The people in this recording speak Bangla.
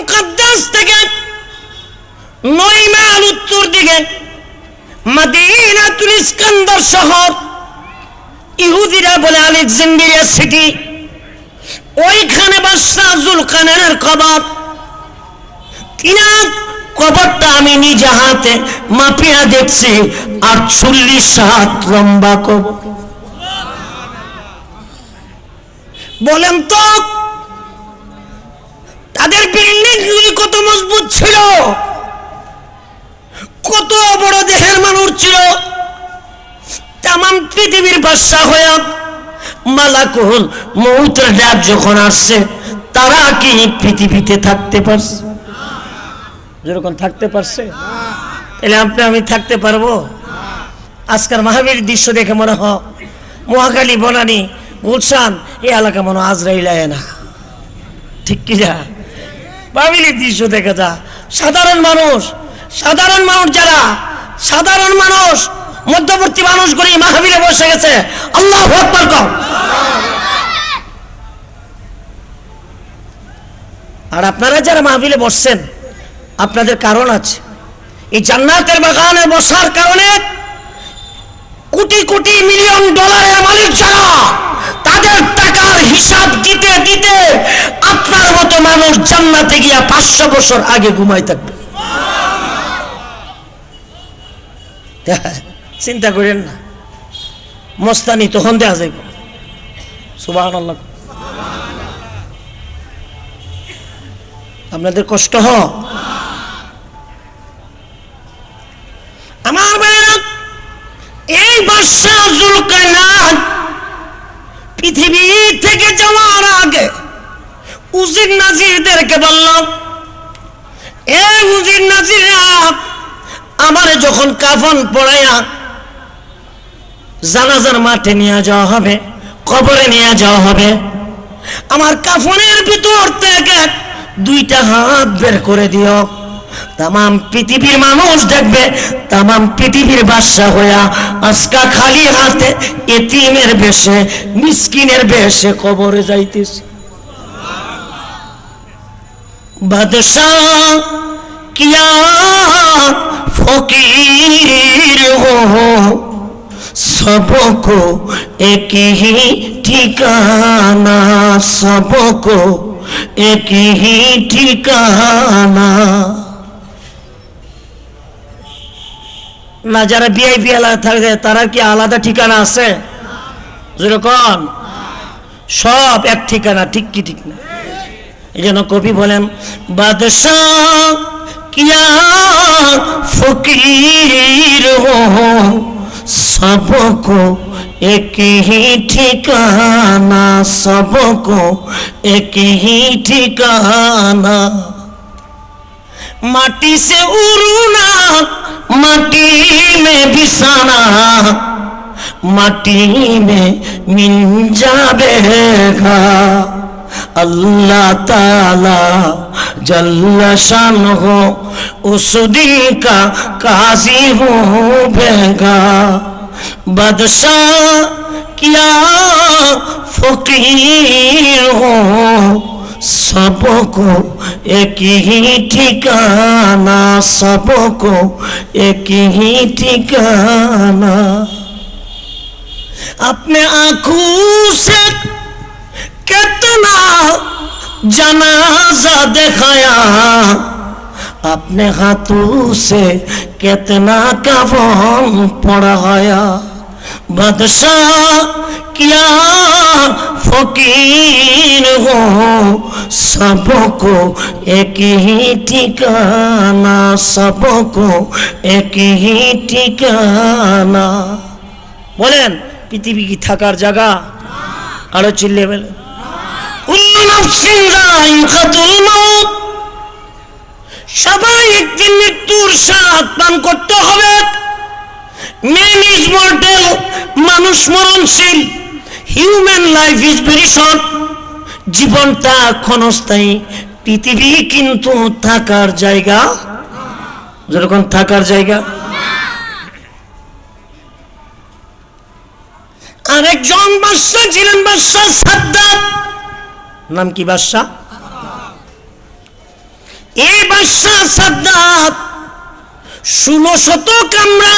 মুকাদ্দাস থেকে নয় উত্তর দিকে মাদিনাতুল ইস্কান্দার শহর, ইহুদিরা বলে আলেকজান্ড্রিয়া সিটি, ওইখানে বাদশাহ জুলকানের কবর। তিনার কবরটা আমি নিজে হাতে মাপিয়া দেখছি আটচল্লিশ হাত লম্বা কবর। বলেন তো, তাদের ছিল? কত বড় দেহের মানুষ ছিল? তাম পৃথিবীর বাদশাহ হয়ে মালাকুল মৌতের ডাক যখন আসছে, তারা কি পৃথিবীতে থাকতে পারছে? যেরকম থাকতে পারছে? তাহলে আপনি আমি থাকতে পারব? আজকাল মাহাবীর দৃশ্য দেখে মনে হয় মহাকালী বনানি, গুলশান এই এলাকা মনে হয় আজরাইল না। ঠিক কি যা বাবিলির দৃশ্য দেখে যা সাধারণ মানুষ সাধারণ মানুষ যারা, সাধারণ মানুষ, মধ্যবর্তী মানুষগুলি মাহাবীরে বসে গেছে আল্লাহ। আর আপনারা যারা মাহফিলে বসছেন, আপনাদের কারণ আছে এই জান্নাতের বাগানে বসার কারণে কোটি কোটি মিলিয়ন ডলারের মালিক যারা, তাদের টাকার হিসাব মানুষ জান্নাতে গিয়া পাঁচশো বছর আগে ঘুমাই থাকবে। চিন্তা করেন না। মস্তানি তখন দেওয়া যাইব। সুবাহ আপনাদের কষ্ট হ। আমার ভাইয়েরা এই বাদশাহ জুলকানান পৃথিবী থেকে যাওয়ার আগে উজির নাজিরদেরকে বললাম এ উজির নাজিরা, আমার যখন কাফন পড়াইয়া জানাজার মাঠে নিয়ে যাওয়া হবে, কবরে নিয়ে যাওয়া হবে, আমার কাফনের ভিতর থেকে দুইটা হাত বের করে দিও। তামাম পৃথিবীর মানুষ দেখবে, তামাম পৃথিবীর বাদশা হইয়া আজকা খালি হাতে এতিমের বেশে, মিসকিনের বেশে কবরে যাইতেছে। বাদশাহ কিয়া ফকির হো सबको एक ही ठिकाना सबको एक ही ठिकाना না যারা বিআইপি এলাকা থাকে তারা কি আলাদা ঠিকানা আছে যেরকম সব এক ঠিকানা ঠিক কি ঠিক না এই জন্য কবি বলেন বাদশাহ কিয়া ফকির হো सबको एक ही ठिकाना सबको एक ही ठिकाना माटी से उड़ना माटी में बिसाना माटी में मिल जाएगा अल्लाह ताला जल्ला शान हो उस दिन का काजी हो बेगा बादशाह क्या फकीर हो, सबको एक ही ठिकाना, सबको एक ही ठिकाना। अपने आँखों से कितना जनाजा दिखाया अपने हाथों से कितना कफन पढ़ाया बादशाह क्या फकीर हो सबको एक ही ठिकाना सबको एक ही ठिकाना বলেন পৃথিবী কি থাকার জায়গা আরো চিল্লে বলেন সবাই একদিন মৃত্যুর স্বাদ পান করতে হবে। ম্যান ইজ মর্টাল, মানুষ মরণশীল। Human life is very short. জীবনটা ক্ষণস্থায়ী। পৃথিবী কিন্তু থাকার জায়গা। যেরকম থাকার জায়গা। আরেকজন বাদশা ছিলেন বাদশা সাদ্দাত। নাম কি বাদশাহ? এই বাদশাহ সাদ্দাত ষোলো শত কামরা